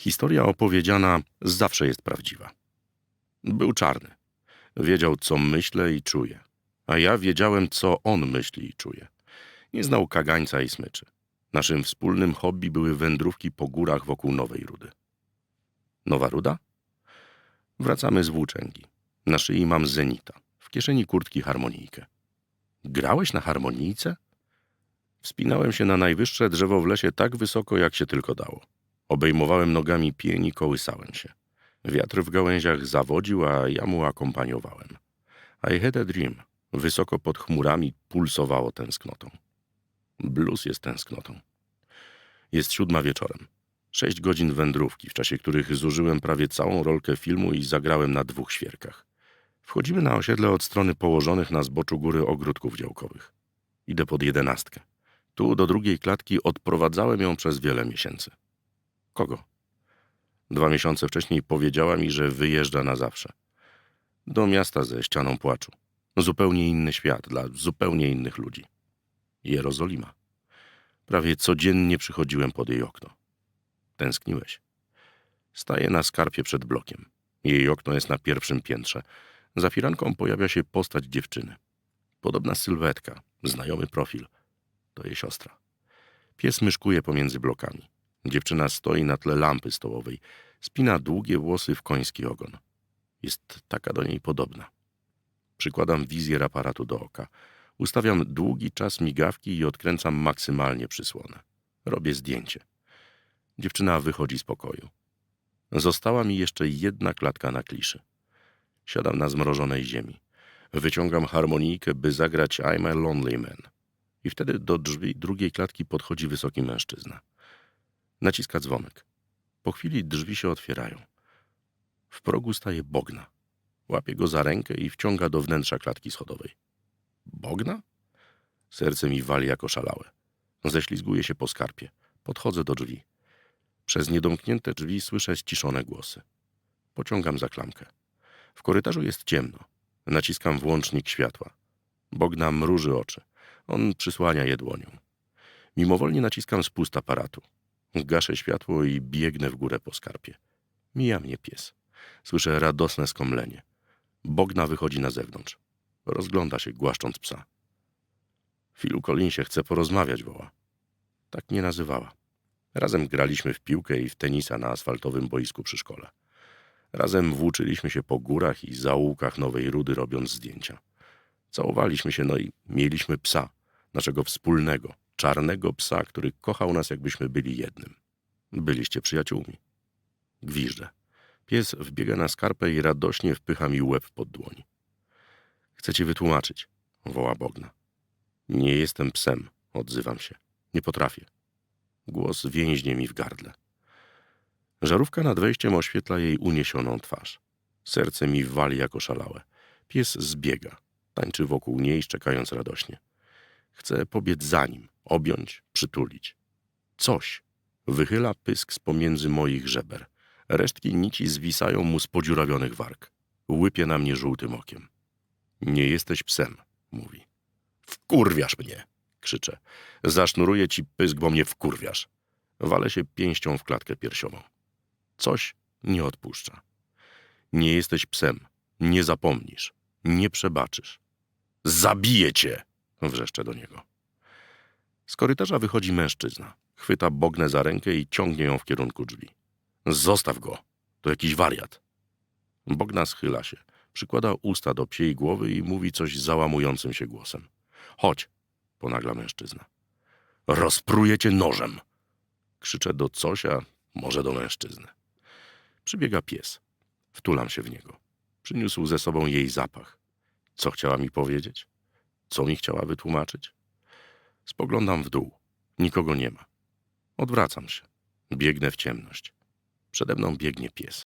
Historia opowiedziana zawsze jest prawdziwa. Był czarny. Wiedział, co myślę i czuję. A ja wiedziałem, co on myśli i czuje. Nie znał kagańca i smyczy. Naszym wspólnym hobby były wędrówki po górach wokół Nowej Rudy. Nowa Ruda? Wracamy z włóczęgi. Na szyi mam zenita. W kieszeni kurtki harmonijkę. Grałeś na harmonijce? Wspinałem się na najwyższe drzewo w lesie tak wysoko, jak się tylko dało. Obejmowałem nogami pień i kołysałem się. Wiatr w gałęziach zawodził, a ja mu akompaniowałem. I had a dream. Wysoko pod chmurami pulsowało tęsknotą. Blues jest tęsknotą. Jest siódma wieczorem. Sześć godzin wędrówki, w czasie których zużyłem prawie całą rolkę filmu i zagrałem na dwóch świerkach. Wchodzimy na osiedle od strony położonych na zboczu góry ogródków działkowych. Idę pod jedenastkę. Tu do drugiej klatki odprowadzałem ją przez wiele miesięcy. Kogo? Dwa miesiące wcześniej powiedziała mi, że wyjeżdża na zawsze. Do miasta ze ścianą płaczu. Zupełnie inny świat dla zupełnie innych ludzi. Jerozolima. Prawie codziennie przychodziłem pod jej okno. Tęskniłeś. Staję na skarpie przed blokiem. Jej okno jest na pierwszym piętrze. Za firanką pojawia się postać dziewczyny. Podobna sylwetka, znajomy profil. To jej siostra. Pies myszkuje pomiędzy blokami. Dziewczyna stoi na tle lampy stołowej. Spina długie włosy w koński ogon. Jest taka do niej podobna. Przykładam wizjer aparatu do oka. Ustawiam długi czas migawki i odkręcam maksymalnie przysłonę. Robię zdjęcie. Dziewczyna wychodzi z pokoju. Została mi jeszcze jedna klatka na kliszy. Siadam na zmrożonej ziemi. Wyciągam harmonijkę, by zagrać I'm a Lonely Man. I wtedy do drzwi drugiej klatki podchodzi wysoki mężczyzna. Naciska dzwonek. Po chwili drzwi się otwierają. W progu staje Bogna. Łapie go za rękę i wciąga do wnętrza klatki schodowej. Bogna? Serce mi wali jako szalałe. Ześlizguję się po skarpie. Podchodzę do drzwi. Przez niedomknięte drzwi słyszę ściszone głosy. Pociągam za klamkę. W korytarzu jest ciemno. Naciskam włącznik światła. Bogna mruży oczy. On przysłania je dłonią. Mimowolnie naciskam spust aparatu. Gaszę światło i biegnę w górę po skarpie. Mija mnie pies. Słyszę radosne skomlenie. Bogna wychodzi na zewnątrz. Rozgląda się, głaszcząc psa. Filu Collinsie chce porozmawiać, woła. Tak nie nazywała. Razem graliśmy w piłkę i w tenisa na asfaltowym boisku przy szkole. Razem włóczyliśmy się po górach i zaułkach Nowej Rudy, robiąc zdjęcia. Całowaliśmy się, no i mieliśmy psa, naszego wspólnego, czarnego psa, który kochał nas, jakbyśmy byli jednym. Byliście przyjaciółmi. Gwiżdżę. Pies wbiega na skarpę i radośnie wpycha mi łeb pod dłoń. Chcę ci wytłumaczyć, woła Bogna. Nie jestem psem, odzywam się. Nie potrafię. Głos więźnie mi w gardle. Żarówka nad wejściem oświetla jej uniesioną twarz. Serce mi wali jako szalałe. Pies zbiega. Tańczy wokół niej, szczekając radośnie. Chcę pobiec za nim, objąć, przytulić. Coś wychyla pysk z pomiędzy moich żeber. Resztki nici zwisają mu z podziurawionych warg. Łypie na mnie żółtym okiem. Nie jesteś psem, mówi. Wkurwiasz mnie, krzyczę. Zasznuruję ci pysk, bo mnie wkurwiasz. Walę się pięścią w klatkę piersiową. Coś nie odpuszcza. Nie jesteś psem. Nie zapomnisz. Nie przebaczysz. Zabiję cię! Wrzeszczę do niego. Z korytarza wychodzi mężczyzna. Chwyta Bognę za rękę i ciągnie ją w kierunku drzwi. Zostaw go. To jakiś wariat. Bogna schyla się. Przykłada usta do psiej głowy i mówi coś załamującym się głosem. Chodź, ponagla mężczyzna. Rozpruję cię nożem. Krzyczę do Cosia, może do mężczyzny. Przybiega pies. Wtulam się w niego. Przyniósł ze sobą jej zapach. Co chciała mi powiedzieć? Co mi chciała wytłumaczyć? Spoglądam w dół. Nikogo nie ma. Odwracam się. Biegnę w ciemność. Przede mną biegnie pies.